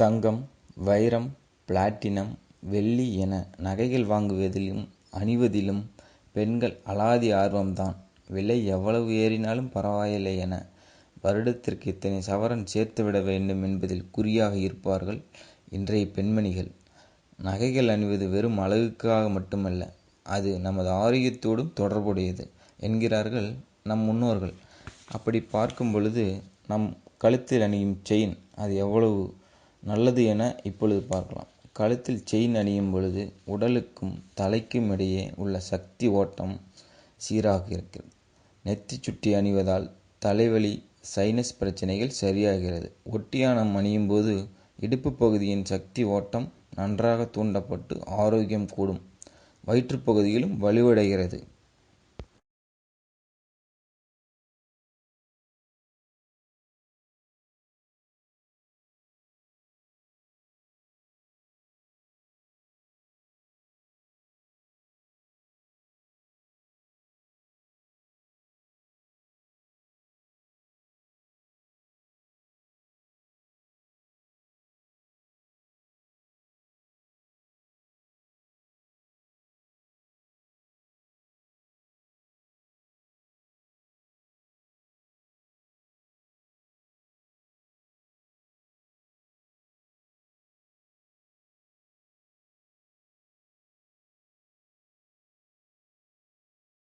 தங்கம் வைரம் பிளாட்டினம் வெள்ளி என நகைகள் வாங்குவதிலும் அணிவதிலும் பெண்கள் அலாதி ஆர்வம்தான். விலை எவ்வளவு ஏறினாலும் பரவாயில்லை என வருடத்திற்கு இத்தனை சவரன் சேர்த்துவிட வேண்டும் என்பதில் குறியாக இருப்பார்கள் இன்றைய பெண்மணிகள். நகைகள் அணிவது வெறும் அழகுக்காக மட்டுமல்ல அது நமது ஆரோக்கியத்தோடும் தொடர்புடையது என்கிறார்கள் நம் முன்னோர்கள். அப்படி பார்க்கும் பொழுது நம் கழுத்தில் அணியும் செயின் அது எவ்வளவு நல்லது என இப்பொழுது பார்க்கலாம். கழுத்தில் செயின் அணியும் பொழுது உடலுக்கும் தலைக்கும் இடையே உள்ள சக்தி ஓட்டம் சீராக இருக்கிறது. நெத்தி சுட்டி அணிவதால் தலைவலி சைனஸ் பிரச்சனைகள் சரியாகிறது. ஒட்டியானம் அணியும் போது இடுப்பு பகுதியின் சக்தி ஓட்டம் நன்றாக தூண்டப்பட்டு ஆரோக்கியம் கூடும். வயிற்றுப் பகுதியிலும் வலுவடைகிறது.